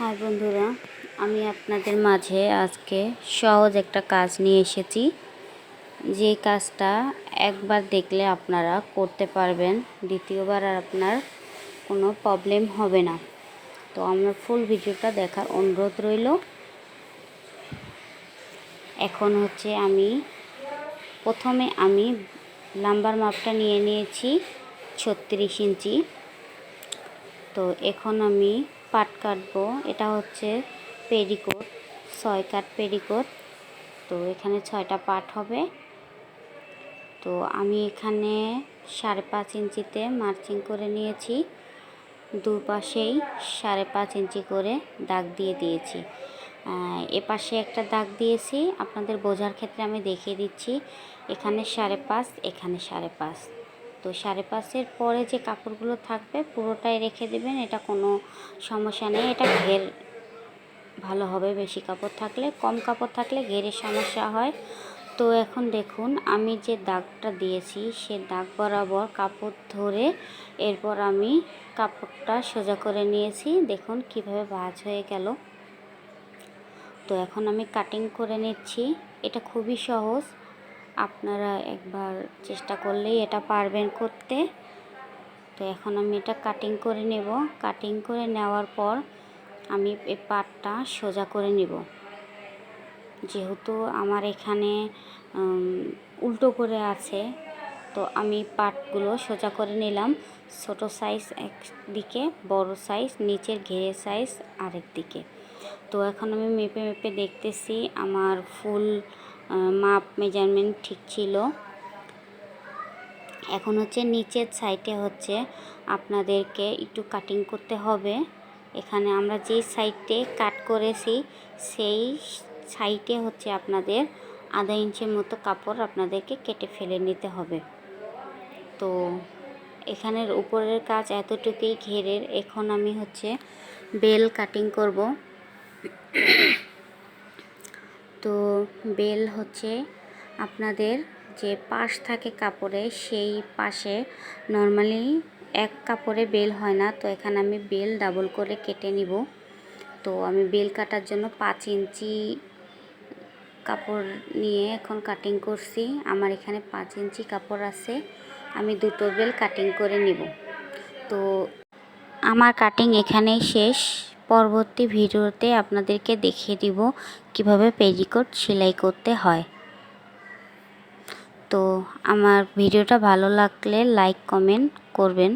High বন্ধুরা, আমি আপনাদের মাঝে আজকে সহজ একটা কাজ নিয়ে এসেছি। যে কাজটা একবার দেখলে আপনারা করতে পারবেন, দ্বিতীয়বার আর আপনার কোনো প্রবলেম হবে না। তো আমার ফুল ভিডিওটা দেখার অনুরোধ রইল। এখন হচ্ছে আমি, প্রথমে আমি লাম্বার মাপটা নিয়ে নিয়েছি, ছত্রিশ ইঞ্চি। তো এখন আমি পাট কাটবো। এটা হচ্ছে পেরিকোট, ছয় কাট পেরিকোট। তো এখানে ছয়টা পাট হবে। তো আমি এখানে সাড়ে পাঁচ ইঞ্চিতে মার্চিং করে নিয়েছি। দুপাশেই সাড়ে পাঁচ ইঞ্চি করে দাগ দিয়ে দিয়েছি। এ পাশে একটা দাগ দিয়েছি। আপনাদের বোঝার ক্ষেত্রে আমি দেখিয়ে দিচ্ছি। এখানে সাড়ে পাঁচ, এখানে সাড়ে পাঁচ। তো সাড়ে পাঁচের পরে যে কাপড়গুলো থাকবে পুরোটাই রেখে দেবেন, এটা কোনো সমস্যা নেই। এটা ঘের ভালো হবে বেশি কাপড় থাকলে, কম কাপড় থাকলে ঘেরের সমস্যা হয়। তো এখন দেখুন, আমি যে দাগটা দিয়েছি, সে দাগ বরাবর কাপড় ধরে এরপর আমি কাপড়টা সোজা করে নিয়েছি। দেখুন কীভাবে ভাঁজ হয়ে গেল। তো এখন আমি কাটিং করে নিচ্ছি। এটা খুবই সহজ। আপনারা একবার চেষ্টা করলেই এটা পারবেন করতে। তো এখন আমি এটা কাটিং করে নেব। কাটিং করে নেওয়ার পর আমি এই পাটটা সোজা করে নিব। যেহেতু আমার এখানে উল্টো করে আছে, তো আমি পাটগুলো সোজা করে নিলাম। ছোট সাইজ এক দিকে বড় সাইজ নিচের ঘেরে সাইজ আরেক দিকে তো এখন আমি মেপে মেপে দেখতেছি, আমার ফুল মাপ মেজারমেন্ট ঠিক ছিল। এখন হচ্ছে নিচের সাইডে হচ্ছে আপনাদেরকে একটু কাটিং করতে হবে। এখানে আমরা যেই সাইডে কাট করেছি, সেই সাইডে হচ্ছে আপনাদের আধা ইঞ্চির মতো কাপড় আপনাদেরকে কেটে ফেলে নিতে হবে। তো এখানের উপরের কাজ এতটুকুই ঘেরের এখন আমি হচ্ছে বেল কাটিং করব। তো বেল হচ্ছে আপনাদের যে পাশ থাকে কাপড়ে, সেই পাশে নর্মালি এক কাপড়ে বেল হয় না। তো এখানে আমি বেল ডাবল করে কেটে নিব। তো আমি বেল কাটার জন্য পাঁচ ইঞ্চি কাপড় নিয়ে এখন কাটিং করছি। আমার এখানে পাঁচ ইঞ্চি কাপড় আছে। আমি দুটো বেল কাটিং করে নিব। তো আমার কাটিং এখানেই শেষ। পরবর্তী ভিডিওতে আপনাদেরকে দেখিয়ে দিব কীভাবে পেজিকোট সেলাই করতে হয়। তো আমার ভিডিওটা ভালো লাগলে লাইক, কমেন্ট করবেন।